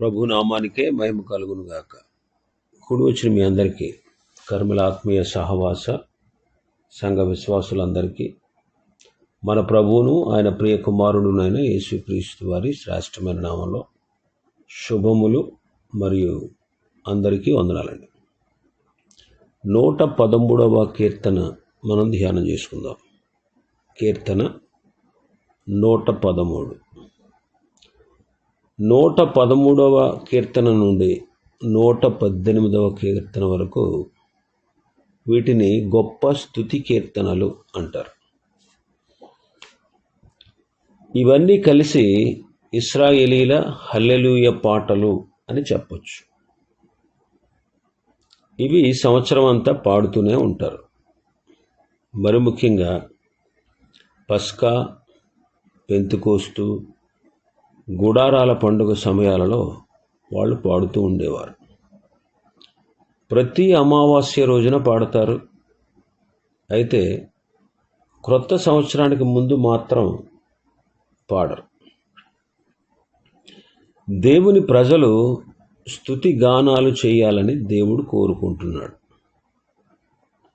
ప్రభు నామానికే మహిమ కలుగును గాక. కుడి వచ్చిన మీ అందరికీ కర్మల ఆత్మీయ సహవాస సంఘ విశ్వాసులందరికీ మన ప్రభువును ఆయన ప్రియ కుమారుడునైన యేసుక్రీస్తు వారి శ్రేష్టమైన నామంలో శుభములు మరియు అందరికీ వందనాలండి. నూట పదమూడవ కీర్తన మనం ధ్యానం చేసుకుందాం. కీర్తన నూట పదమూడు. నూట పదమూడవ కీర్తన నుండి నూట పద్దెనిమిదవ కీర్తన వరకు వీటిని గొప్ప స్థుతి కీర్తనలు అంటారు. ఇవన్నీ కలిసి ఇస్రాయేలీల హల్లెలూయ పాటలు అని చెప్పచ్చు. ఇవి సంవత్సరం అంతా పాడుతూనే ఉంటారు. మరి ముఖ్యంగా పస్కా పెంతుకోస్తు గుడారాల పండుగ సమయాలలో వాళ్ళు పాడుతూ ఉండేవారు. ప్రతి అమావాస్య రోజున పాడతారు. అయితే క్రొత్త సంవత్సరానికి ముందు మాత్రం పాడరు. దేవుని ప్రజలు స్థుతి గానాలు చేయాలని దేవుడు కోరుకుంటున్నాడు.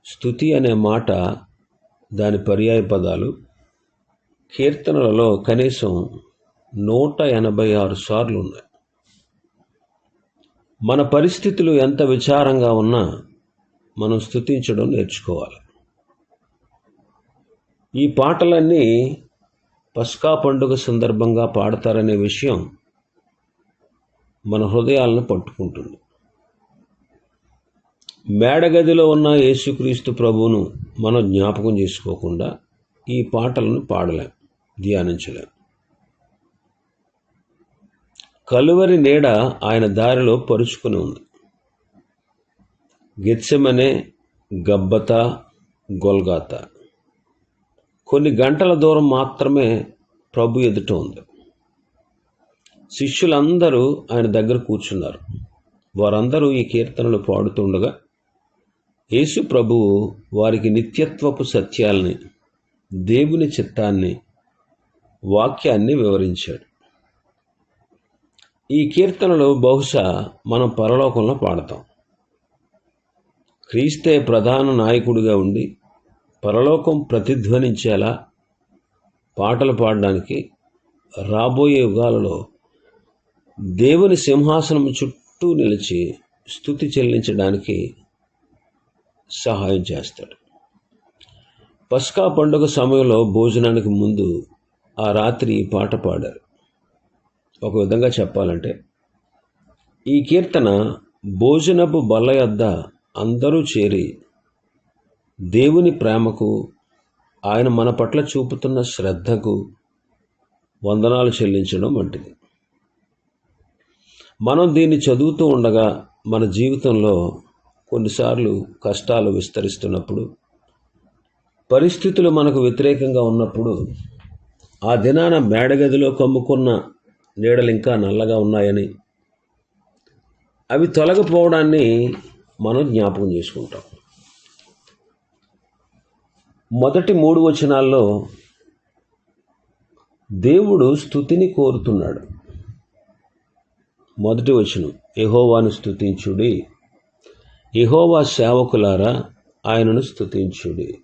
స్థుతి అనే మాట దాని పర్యాయ పదాలు కీర్తనలలో కనీసం నూట ఎనభై ఆరు సార్లు ఉన్నాయి. మన పరిస్థితులు ఎంత విచారంగా ఉన్నా మనం స్థుతించడం నేర్చుకోవాలి. ఈ పాటలన్నీ పస్కా పండుగ సందర్భంగా పాడతారనే విషయం మన హృదయాలను పట్టుకుంటుంది. మేడగదిలో ఉన్న యేసుక్రీస్తు ప్రభువును మనం జ్ఞాపకం చేసుకోకుండా ఈ పాటలను పాడలేం ధ్యానించలేం. కలువరి నీడ ఆయన దారిలో పరుచుకుని ఉంది. గెత్సెమనే గబ్బత గొల్గాత. కొన్ని గంటల దూరం మాత్రమే ప్రభు ఎదుట ఉంది. శిష్యులందరూ ఆయన దగ్గర కూర్చున్నారు. వారందరూ ఈ కీర్తనలు పాడుతుండగా యేసు ప్రభువు వారికి నిత్యత్వపు సత్యాల్ని దేవుని చిత్తాన్ని వాక్యాన్ని వివరించాడు. ఈ కీర్తనలు బహుశా మనం పరలోకంలో పాడతాం. క్రీస్తే ప్రధాన నాయకుడిగా ఉండి పరలోకం ప్రతిధ్వనించేలా పాటలు పాడడానికి రాబోయే యుగాలలో దేవుని సింహాసనం చుట్టూ నిలిచి స్థుతి చెల్లించడానికి సహాయం చేస్తాడు. పస్కా పండుగ సమయంలో భోజనానికి ముందు ఆ రాత్రి ఈ పాట పాడారు. ఒక విధంగా చెప్పాలంటే ఈ కీర్తన భోజనపు బల్ల యొద్ద అందరూ చేరి దేవుని ప్రేమకు ఆయన మన పట్ల చూపుతున్న శ్రద్ధకు వందనాలు చెల్లించడం వంటిది. మనం దీన్ని చదువుతూ ఉండగా మన జీవితంలో కొన్నిసార్లు కష్టాలు విస్తరిస్తున్నప్పుడు పరిస్థితులు మనకు వ్యతిరేకంగా ఉన్నప్పుడు ఆ దినాన మేడగదిలో కమ్ముకున్న నీడలు ఇంకా నల్లగా ఉన్నాయని. అవి తొలగిపోవడాన్ని మనం జ్ఞాపకం చేసుకుంటాం. మొదటి మూడు వచనాల్లో దేవుడు స్థుతిని కోరుతున్నాడు. మొదటి వచనం యహోవాను స్థుతించుడి. యహోవా సేవకులారా ఆయనను స్థుతించుడి.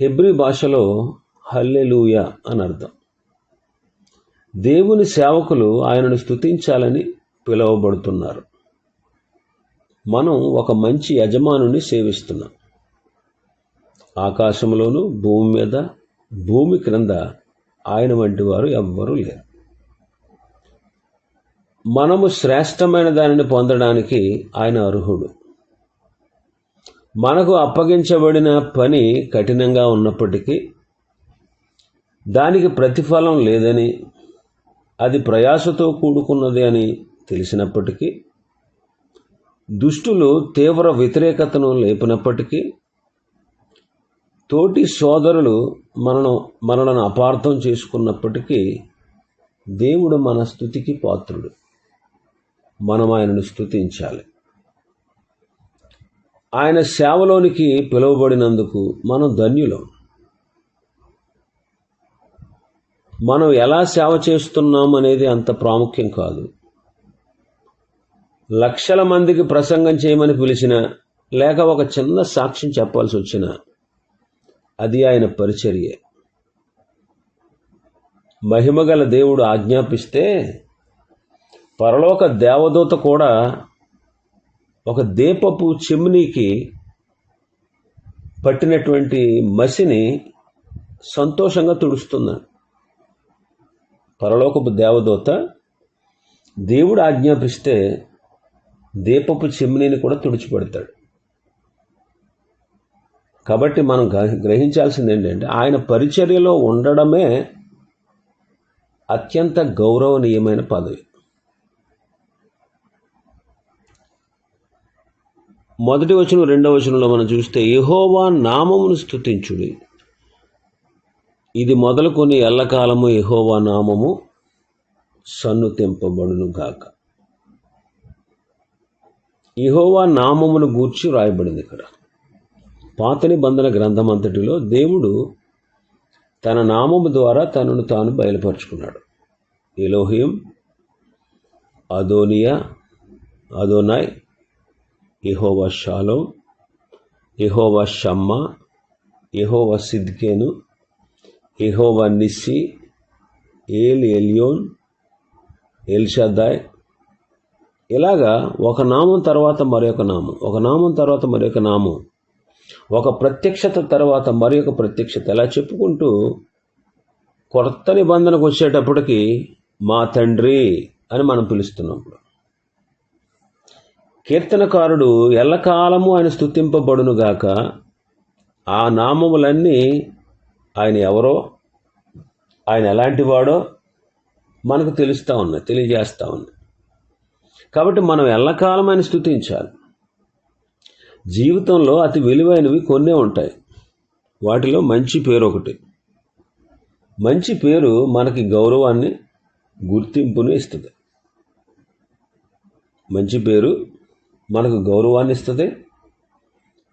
హెబ్రి భాషలో హల్లెలూయ అని అర్థం. దేవుని సేవకులు ఆయనను స్థుతించాలని పిలువబడుతున్నారు. మనం ఒక మంచి యజమానుని సేవిస్తున్నాం. ఆకాశంలోను భూమి మీద భూమి క్రింద ఆయన వంటి వారు ఎవ్వరూ లేరు. మనము శ్రేష్టమైన దానిని పొందడానికి ఆయన అర్హుడు. మనకు అప్పగించబడిన పని కఠినంగా ఉన్నప్పటికీ దానికి ప్రతిఫలం లేదని అది ప్రయాసతో కూడుకున్నది అని తెలిసినప్పటికీ దుష్టులు తీవ్ర వ్యతిరేకతను లేపినప్పటికీ తోటి సోదరులు మనను మనలను అపార్థం చేసుకున్నప్పటికీ దేవుడు మన స్థుతికి పాత్రుడు. మనం ఆయనను స్థుతించాలి. ఆయన సేవలోనికి పిలువబడినందుకు మనం ధన్యులం. మనం ఎలా సేవ చేస్తున్నాం అనేది అంత ప్రాముఖ్యం కాదు. లక్షల మందికి ప్రసంగం చేయమని పిలిచిన లేక ఒక చిన్న సాక్ష్యం చెప్పాల్సి వచ్చిన అది ఆయన పరిచర్యే. మహిమగల దేవుడు ఆజ్ఞాపిస్తే పరలోక దేవదూత కూడా ఒక దీపపు చిమ్నీకి పట్టినటువంటి మసిని సంతోషంగా తుడుస్తున్నాడు పరలోకపు దేవదూత దేవుడు ఆజ్ఞాపిస్తే దీపపు చిమ్నీని కూడా తుడిచిపెడతాడు. కాబట్టి మనం గ్రహించాల్సింది ఏంటంటే ఆయన పరిచర్యలో ఉండడమే అత్యంత గౌరవనీయమైన పదవి. మొదటి వచనం రెండవ వచనంలో మనం చూస్తే యహోవా నామమును స్తుతించుడి. ఇది మొదలుకొని ఎల్లకాలము యెహోవా నామము సన్నుతింపబడును గాక. ఇహోవా నామమును గూర్చి రాయబడింది ఇక్కడ. పాత నిబంధన గ్రంథమంతటిలో దేవుడు తన నామము ద్వారా తనను తాను బయలుపరుచుకున్నాడు. Elohim Adonia Adonai Jehovah Shalom Jehovah Shammah Jehovah Tsidkenu Jehovah Nissi El Elyon El Shaddai ఇలాగా ఒక నామం తర్వాత మరొక నామం ఒక నామం తర్వాత మరొక నామం ఒక ప్రత్యక్షత తర్వాత మరొక ప్రత్యక్షత. ఇలా చెప్పుకుంటూ కొత్త నిబంధనకు వచ్చేటప్పటికి మా తండ్రి అని మనం పిలుస్తున్నప్పుడు కీర్తనకారుడు ఎల్లకాలము ఆయన స్థుతింపబడునుగాక ఆ నామములన్నీ ఆయన ఎవరో ఆయన ఎలాంటి వాడో మనకు తెలుస్తూ ఉన్నాయి తెలియజేస్తూ ఉన్నాయి. కాబట్టి మనం ఎల్లకాలం ఆయన స్థుతించాలి జీవితంలో అతి విలువైనవి కొన్నే ఉంటాయి. వాటిలో మంచి పేరు ఒకటి. మంచి పేరు మనకి గౌరవాన్ని గుర్తింపును ఇస్తుంది. మంచి పేరు మనకు గౌరవాన్ని ఇస్తుంది.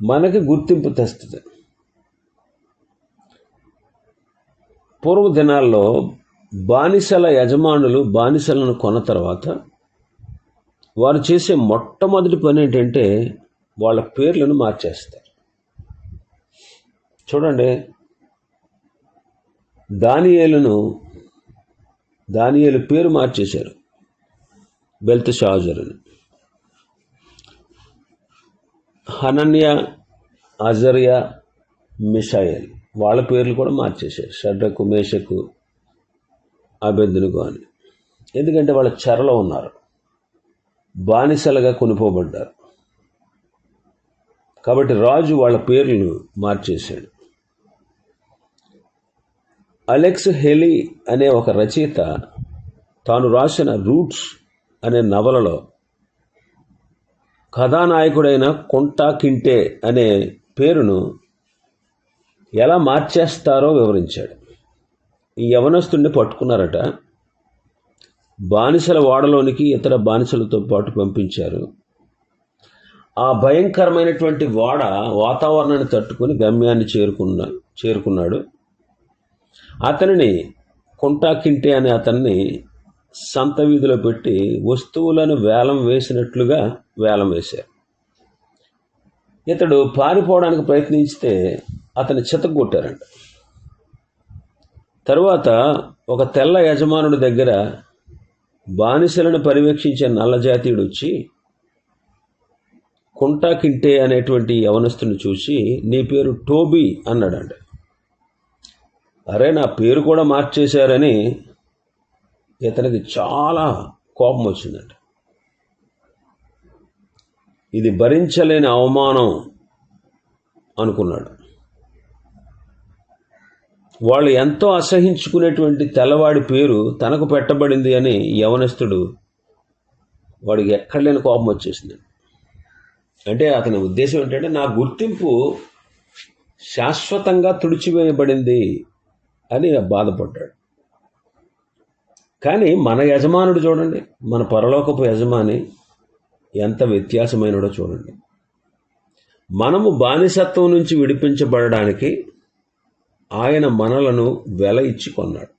మనకి గుర్తింపు తెస్తుంది. పూర్వ దినాల్లో బానిసల యజమానులు బానిసలను కొన్న తర్వాత వారు చేసే మొట్టమొదటి పని ఏంటంటే వాళ్ళ పేర్లను మార్చేస్తారు. చూడండి దానియేలును దానియేలు పేరు మార్చేశారు బెల్త్ షాజరుని హనన్య అజర్య మిషాయల్. వాళ్ళ పేర్లు కూడా మార్చేశారు. షడ్రకు మేషకు అభ్యర్థులకు అని ఎందుకంటే వాళ్ళ చెరలో ఉన్నారు. బానిసలుగా కొనుపోబడ్డారు కాబట్టి రాజు వాళ్ళ పేర్లను మార్చేశాడు. అలెక్స్ హెలీ అనే ఒక రచయిత తాను రాసిన రూట్స్ అనే నవలలో కథానాయకుడైన కొంటా కింటే అనే పేరును ఎలా మార్చేస్తారో వివరించాడు. ఈ యవనస్తుడిని పట్టుకున్నారట. బానిసల వాడలోనికి ఇతర బానిసలతో పాటు పంపించారు. ఆ భయంకరమైనటువంటి వాడ వాతావరణాన్ని తట్టుకొని గమ్యాన్ని చేరుకున్న చేరుకున్నాడు. అతనిని కింటే అనే అతన్ని సంత వీధిలో పెట్టి వస్తువులను వేలం వేసినట్లుగా వేలం వేశారు. ఇతడు పారిపోవడానికి ప్రయత్నిస్తే అతని చితగొట్టారంట తరువాత ఒక తెల్ల యజమానుడి దగ్గర బానిసలను పర్యవేక్షించే నల్లజాతీయుడు వచ్చి కుంటాకింటే అనేటువంటి యవనస్తుని చూసి నీ పేరు టోబీ అన్నాడంట. అరే నా పేరు కూడా మార్చేశారని ఇతనికి చాలా కోపం వచ్చిందంట. ఇది భరించలేని అవమానం అనుకున్నాడు. వాళ్ళు ఎంతో అసహించుకునేటువంటి తెల్లవాడి పేరు తనకు పెట్టబడింది అని యవనస్తుడు వాడికి ఎక్కడ లేని కోపం వచ్చేసింది. అంటే అతని ఉద్దేశం ఏంటంటే నా గుర్తింపు శాశ్వతంగా తుడిచివేయబడింది అని బాధపడ్డాడు. కానీ మన యజమానుడు చూడండి మన పరలోకపు యజమాని ఎంత వ్యత్యాసమైనడో చూడండి. మనము బానిసత్వం నుంచి విడిపించబడడానికి ఆయన మనలను వెల ఇచ్చి కొన్నాడు.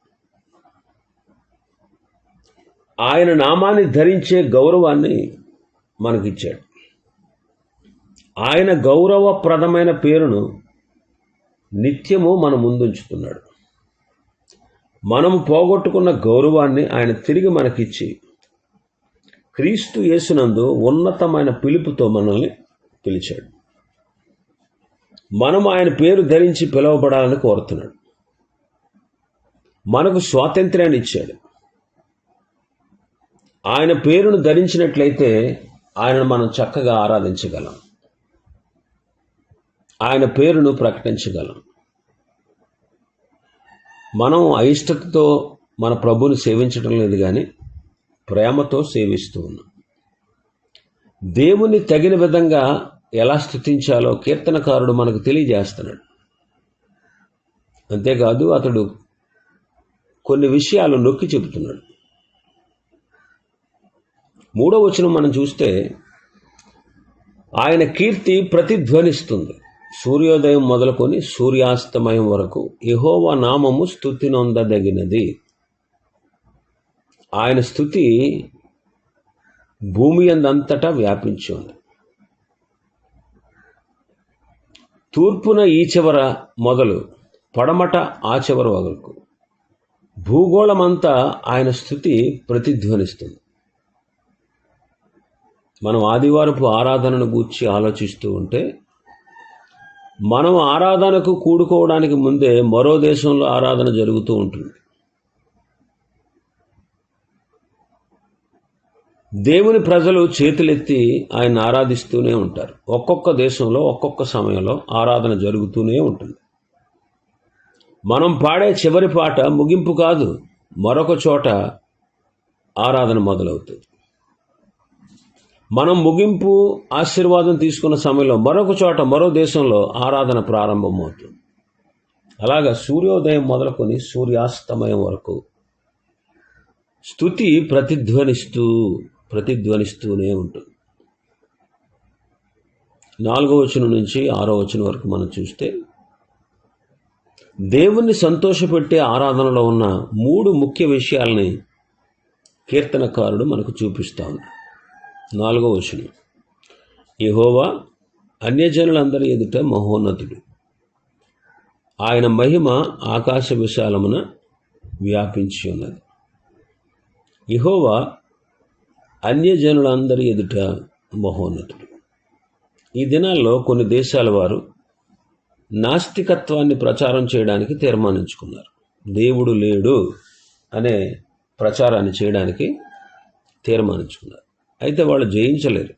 ఆయన నామాన్ని ధరించే గౌరవాన్ని మనకిచ్చాడు. ఆయన గౌరవప్రదమైన పేరును నిత్యము మన ముందుంచుతున్నాడు. మనము పోగొట్టుకున్న గౌరవాన్ని ఆయన తిరిగి మనకిచ్చి క్రీస్తు యేసునందు ఉన్నతమైన పిలుపుతో మనల్ని పిలిచాడు. మనం ఆయన పేరు ధరించి పిలువబడాలని కోరుతున్నాడు. మనకు స్వాతంత్ర్యాన్ని ఇచ్చాడు. ఆయన పేరును ధరించినట్లయితే ఆయనను మనం చక్కగా ఆరాధించగలం. ఆయన పేరును ప్రకటించగలం. మనం అయిష్టతతో మన ప్రభుని సేవించడం లేదు కానీ ప్రేమతో సేవిస్తూ ఉన్నాం. దేవుని తగిన విధంగా ఎలా స్థుతించాలో కీర్తనకారుడు మనకు తెలియజేస్తున్నాడు. అంతేకాదు అతడు కొన్ని విషయాలు నొక్కి చెబుతున్నాడు. మూడో వచనం మనం చూస్తే ఆయన కీర్తి ప్రతిధ్వనిస్తుంది. సూర్యోదయం మొదలుకొని సూర్యాస్తమయం వరకు యహోవ నామము స్థుతి నొందదగినది. ఆయన స్థుతి భూమి అందంతటా వ్యాపించి ఉంది. తూర్పున ఈ చివర మొదలు పడమట ఆ చివర వరకు భూగోళమంతా ఆయన స్థుతి ప్రతిధ్వనిస్తుంది. మనం ఆదివారపు ఆరాధనను గూర్చి ఆలోచిస్తూ ఉంటే మనం ఆరాధనకు కూడుకోవడానికి ముందే మరో దేశంలో ఆరాధన జరుగుతూ ఉంటుంది. దేవుని ప్రజలు చేతులెత్తి ఆయన ఆరాధిస్తూనే ఉంటారు. ఒక్కొక్క దేశంలో ఒక్కొక్క సమయంలో ఆరాధన జరుగుతూనే ఉంటుంది. మనం పాడే చివరి పాట ముగింపు కాదు మరొక చోట ఆరాధన మొదలవుతుంది. మనం ముగింపు ఆశీర్వాదం తీసుకున్న సమయంలో మరొక చోట మరో దేశంలో ఆరాధన ప్రారంభమవుతుంది. అలాగా సూర్యోదయం మొదలుకొని సూర్యాస్తమయం వరకు స్థుతి ప్రతిధ్వనిస్తూ ప్రతిధ్వనిస్తూనే ఉంటుంది. నాలుగో వచనం నుంచి ఆరో వచనం వరకు మనం చూస్తే దేవుణ్ణి సంతోషపెట్టే ఆరాధనలో ఉన్న మూడు ముఖ్య విషయాల్ని కీర్తనకారుడు మనకు చూపిస్తా ఉన్నాడు. నాలుగో వచనం యహోవా అన్యజనులందరి ఎదుట మహోన్నతుడు. ఆయన మహిమ ఆకాశ విశాలమున వ్యాపించి ఉన్నది. యహోవా అన్యజనులందరి ఎదుట మహోన్నతుడు. ఈ దినాల్లో కొన్ని దేశాల వారు నాస్తికత్వాన్ని ప్రచారం చేయడానికి తీర్మానించుకున్నారు. దేవుడు లేడు అనే ప్రచారాన్ని చేయడానికి తీర్మానించుకున్నారు. అయితే వాళ్ళు జయించలేరు.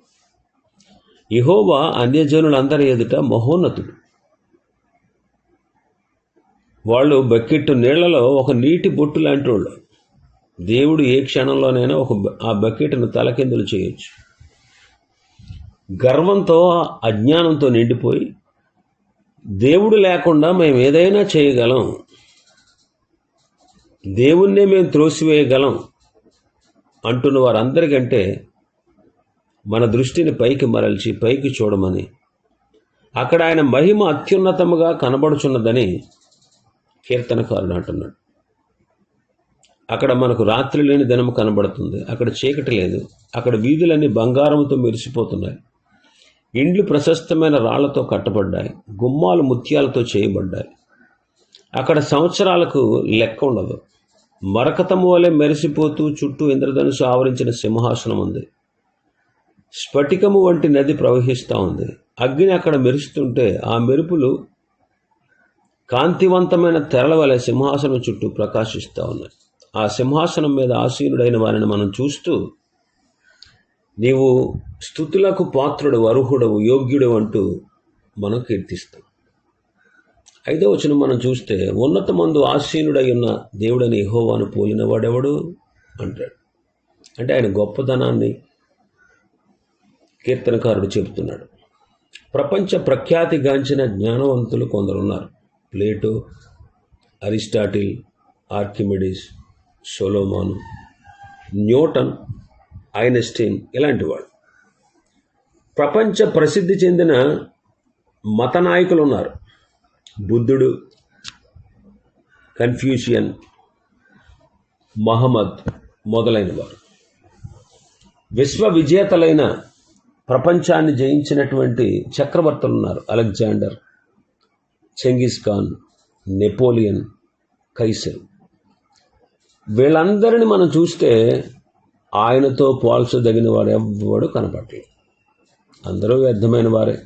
ఇహోవా అన్యజనులందరి ఎదుట మహోన్నతుడు. వాళ్ళు బకెట్టు నీళ్ళలో ఒక నీటి బొట్టు లాంటి వాళ్ళు. దేవుడు ఏ క్షణంలోనైనా ఒక ఆ బకెట్ను తలకిందులు చేయొచ్చు. గర్వంతో అజ్ఞానంతో నిండిపోయి దేవుడు లేకుండా మేము ఏదైనా చేయగలం. దేవుణ్ణే మేము త్రోసివేయగలం అంటున్న వారందరికంటే మన దృష్టిని పైకి మరల్చి పైకి చూడమని. అక్కడ ఆయన మహిమ అత్యున్నతముగా కనబడుచున్నదని కీర్తనకారుడు అంటున్నాడు. అక్కడ మనకు రాత్రి లేని దినము కనబడుతుంది. అక్కడ చీకటి లేదు. అక్కడ వీధులన్నీ బంగారంతో మెరిసిపోతున్నాయి. ఇండ్లు ప్రశస్తమైన రాళ్ళతో కట్టబడ్డాయి. గుమ్మాలు ముత్యాలతో చేయబడ్డాయి. అక్కడ సంవత్సరాలకు లెక్క ఉండదు. మరకతము వలె మెరిసిపోతూ చుట్టూ ఇంద్రధనుసు ఆవరించిన సింహాసనం ఉంది. స్ఫటికము వంటి నది ప్రవహిస్తూ ఉంది. అగ్ని అక్కడ మెరుస్తుంటే ఆ మెరుపులు కాంతివంతమైన తెరల వలె సింహాసనం చుట్టూ ప్రకాశిస్తూ ఉన్నాయి. ఆ సింహాసనం మీద ఆసీనుడైన వారిని మనం చూస్తూ నీవు స్థుతులకు పాత్రుడు అర్హుడవు యోగ్యుడు అంటూ మనం కీర్తిస్తాం. ఐదో వచనం మనం చూస్తే ఉన్నత మందు ఆసీనుడై ఉన్న దేవుడని హోవాను పోలినవాడెవడు అంటాడు. అంటే ఆయన గొప్పతనాన్ని కీర్తనకారుడు చెబుతున్నాడు. ప్రపంచ ప్రఖ్యాతిగాంచిన జ్ఞానవంతులు కొందరున్నారు. Plato Aristotle Archimedes Solomon Newton Einstein ఇలాంటి వాళ్ళు ప్రపంచ ప్రసిద్ధి చెందిన మత నాయకులు ఉన్నారు బుద్ధుడు కన్ఫ్యూషియన్ మహమ్మద్ మొదలైన వారు విశ్వ విజేతలైన ప్రపంచాన్ని జయించినటువంటి చక్రవర్తులు ఉన్నారు Alexander Genghis Khan Napoleon Kaiser. వీళ్ళందరిని మనం చూస్తే ఆయనతో పోల్చదగిన వారు ఎవ్వడు కనపడలేదు. అందరూ వ్యర్థమైన వారే.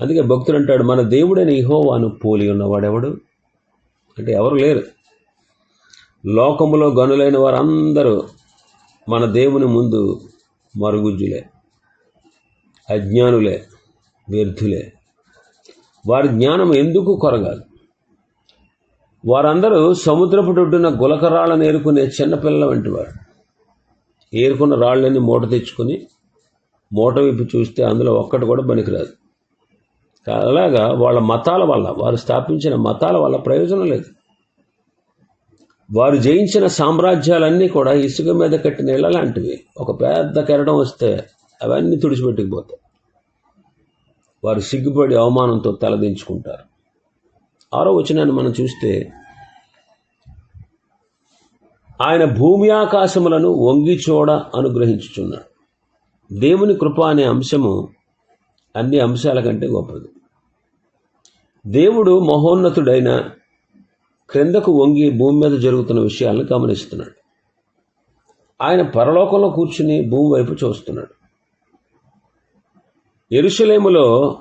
అందుకే భక్తుడు అంటాడు మన దేవుడైన ఇహోవాను పోలి ఉన్నవాడెవడు? అంటే ఎవరు లేరు. లోకములో గనులైన వారందరూ మన దేవుని ముందు మరుగుజ్జులే అజ్ఞానులే వ్యర్థులే. వారి జ్ఞానం ఎందుకు కొరగాలి? వారందరూ సముద్రపు దొడ్డున గులకరాళ్ళను ఏరుకునే చిన్నపిల్లల వంటి వారు. ఏరుకున్న రాళ్ళని మూట తెచ్చుకొని మూట విప్పి చూస్తే అందులో ఒక్కటి కూడా పనికిరాదు. అలాగా వాళ్ళ మతాల వల్ల వారు స్థాపించిన మతాల వల్ల ప్రయోజనం లేదు. వారు జయించిన సామ్రాజ్యాలన్నీ కూడా ఇసుక మీద కట్టిన ఇళ్ళ లాంటివి. ఒక పెద్ద కెరటం వస్తే అవన్నీ తుడిచిపెట్టుకుపోతాయి. వారు సిగ్గుపడి అవమానంతో తలదించుకుంటారు. ఆరో వచనాన్ని మనం చూస్తే ఆయన భూమి ఆకాశములను వంగి చూడ అనుగ్రహించుచున్నాడు. దేవుని కృప అనే అంశము అన్ని అంశాల కంటే గొప్పది. దేవుడు మహోన్నతుడైన క్రిందకు వంగి భూమి మీద జరుగుతున్న విషయాలను గమనిస్తున్నాడు. ఆయన పరలోకంలో కూర్చుని భూమి వైపు చూస్తున్నాడు. ఎరుసలేములో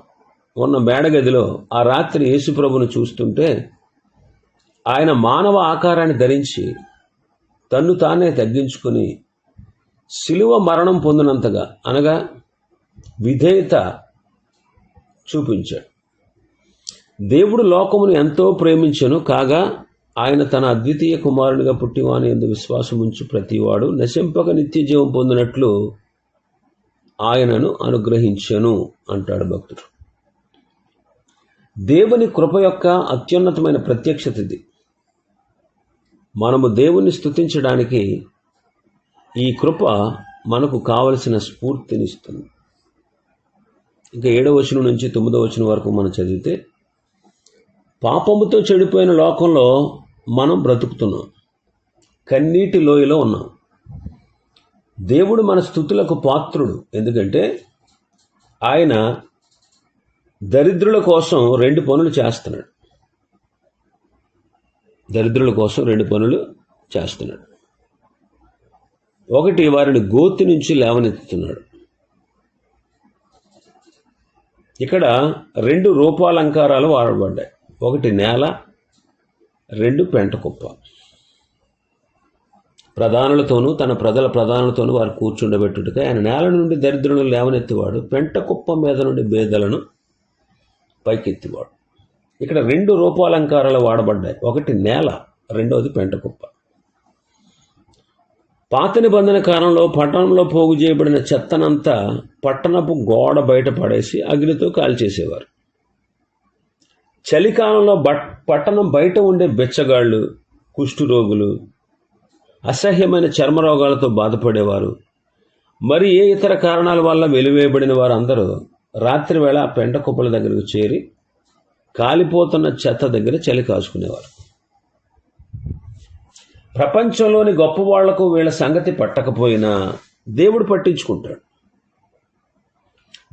ఉన్న మేడగదిలో ఆ రాత్రి యేసుప్రభును చూస్తుంటే ఆయన మానవ ఆకారాన్ని ధరించి తన్ను తానే తగ్గించుకుని శిలువ మరణం పొందినంతగా అనగా విధేయత చూపించాడు. దేవుడు లోకమును ఎంతో ప్రేమించను కాగా ఆయన తన అద్వితీయ కుమారునిగా పుట్టివాని ఎందు విశ్వాసం ఉంచి ప్రతివాడు నశింపక నిత్య జీవం పొందినట్లు ఆయనను అనుగ్రహించను అంటాడు భక్తుడు. దేవుని కృప యొక్క అత్యున్నతమైన ప్రత్యక్షత ఇది మనము దేవుణ్ణి స్థుతించడానికి ఈ కృప మనకు కావలసిన స్ఫూర్తినిస్తుంది. ఇంకా ఏడవ వచనం నుంచి తొమ్మిదవ వచనం వరకు మనం చదివితే పాపముతో చెడిపోయిన లోకంలో మనం బ్రతుకుతున్నాం. కన్నీటి లోయలో ఉన్నాం. దేవుడు మన స్థుతులకు పాత్రుడు. ఎందుకంటే ఆయన దరిద్రుల కోసం రెండు పనులు చేస్తున్నాడు. దరిద్రుల కోసం రెండు పనులు చేస్తున్నాడు. ఒకటి వారిని గోతి నుంచి లేవనెత్తుతున్నాడు. ఇక్కడ రెండు రూపాలంకారాలు వాడబడ్డాయి. ఒకటి నేల రెండు పెంట కుప్ప. ప్రధానులతోనూ తన ప్రజల ప్రధానులతోనూ వారు కూర్చుండబెట్టుటగా ఆయన నేల నుండి దరిద్రులను లేవనెత్తివాడు. పెంట కుప్ప మీద నుండి బేదలను పైకెత్తివాడు. ఇక్కడ రెండు రూపాలంకారాలు వాడబడ్డాయి. ఒకటి నేల రెండవది పెంట కుప్ప పాత నిబంధన కాలంలో పట్టణంలో పోగు చేయబడిన చెత్తనంతా పట్టణపు గోడ బయట పడేసి అగ్నితో కాల్చేసేవారు. చలికాలంలో బట్ పట్టణం బయట ఉండే బెచ్చగాళ్ళు కుష్ఠురోగులు అసహ్యమైన చర్మ రోగాలతో బాధపడేవారు. మరి ఏ ఇతర కారణాల వల్ల వెలివేయబడిన వారందరూ రాత్రివేళ ఆ పెంట కుప్పల దగ్గరకు చేరి కాలిపోతున్న చెత్త దగ్గర చలి కాచుకునేవారు. ప్రపంచంలోని గొప్ప వాళ్ళకు వీళ్ళ సంగతి పట్టకపోయినా దేవుడు పట్టించుకుంటాడు.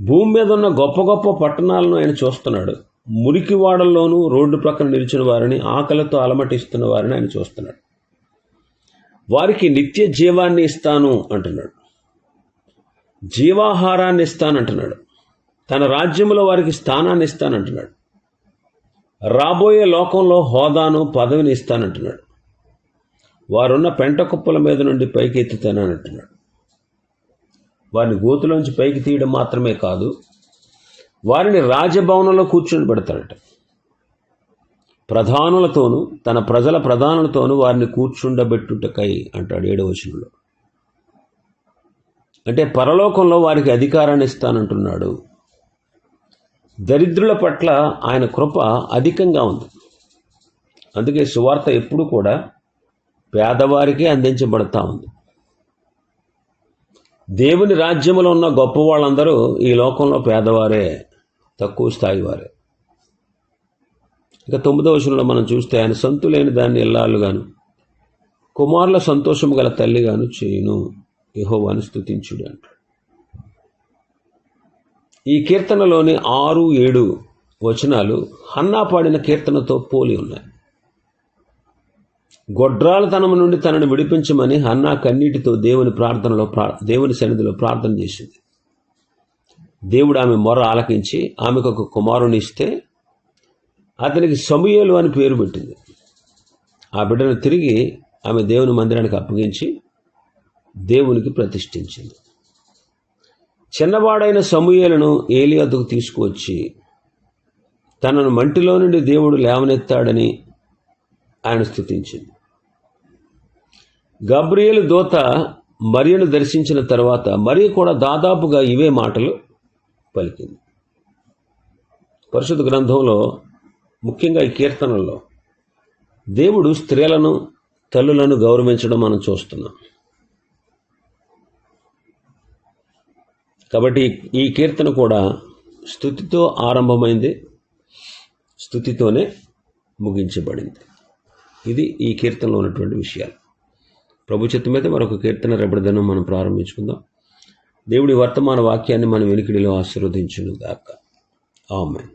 భూమి మీద ఉన్న గొప్ప గొప్ప పట్టణాలను ఆయన చూస్తున్నాడు. మురికివాడల్లోనూ రోడ్డు ప్రక్కన నిలిచిన వారిని ఆకలితో అలమటిస్తున్న వారిని ఆయన చూస్తున్నాడు. వారికి నిత్య జీవాన్ని ఇస్తాను అంటున్నాడు. జీవాహారాన్ని ఇస్తానంటున్నాడు. తన రాజ్యంలో వారికి స్థానాన్ని ఇస్తానంటున్నాడు. రాబోయే లోకంలో హోదాను పదవిని ఇస్తానంటున్నాడు. వారున్న పెంట కుప్పల మీద నుండి పైకి ఎత్తుతానంటున్నాడు వారిని గోతులోంచి పైకి తీయడం మాత్రమే కాదు వారిని రాజభవనంలో కూర్చొని పెడతాడట. ప్రధానులతోనూ తన ప్రజల ప్రధానులతోనూ వారిని కూర్చుండబెట్టుటకై అంటాడు ఏడవచనంలో అంటే పరలోకంలో వారికి అధికారాన్ని ఇస్తానంటున్నాడు దరిద్రుల పట్ల ఆయన కృప అధికంగా ఉంది. అందుకే సువార్త ఎప్పుడు కూడా పేదవారికే అందించబడతా ఉంది. దేవుని రాజ్యంలో ఉన్న గొప్ప వాళ్ళందరూ ఈ లోకంలో పేదవారే తక్కువ స్థాయి వారే. ఇక తొమ్మిదవ వచనంలో మనం చూస్తే ఆయన సంతులేని దాన్ని ఇల్లాలుగాను కుమారుల సంతోషము గల తల్లిగాను చేయును. యెహోవాను స్థుతించుడు అంటాడు ఈ కీర్తనలోని ఆరు ఏడు వచనాలు హన్నా పాడిన కీర్తనతో పోలి ఉన్నాయి. గొడ్రాలతనము నుండి తనను విడిపించమని హన్నా కన్నీటితో దేవుని ప్రార్థనలో ప్రా దేవుని సన్నిధిలో ప్రార్థన చేసింది. దేవుడు ఆమె మొర ఆలకించి ఆమెకు ఒక కుమారుని ఇస్తే అతనికి సమూయేలు అని పేరు పెట్టింది. ఆ బిడ్డను తిరిగి ఆమె దేవుని మందిరానికి అప్పగించి దేవునికి ప్రతిష్ఠించింది. చిన్నవాడైన సమూయేలను ఏలి తీసుకువచ్చి తనను మంటిలో నుండి దేవుడు లేవనెత్తాడని ఆయన స్థుతించింది. గబ్రియలు దూత మరియను దర్శించిన తర్వాత మరి కూడా దాదాపుగా ఇవే మాటలు పలికింది. పరిశుద్ధ గ్రంథంలో ముఖ్యంగా ఈ కీర్తనల్లో దేవుడు స్త్రీలను తల్లులను గౌరవించడం మనం చూస్తున్నాం. కాబట్టి ఈ కీర్తన కూడా స్థుతితో ఆరంభమైంది. స్థుతితోనే ముగించబడింది. ఇది ఈ కీర్తనలో ఉన్నటువంటి విషయాలు. ప్రభు చిత్త మీద మరొక కీర్తన రేపటిదనం మనం ప్రారంభించుకుందాం. దేవుడి వర్తమాన వాక్యాన్ని మన వెనుకడిలో ఆశీర్వదించును గాక ఆమెన్.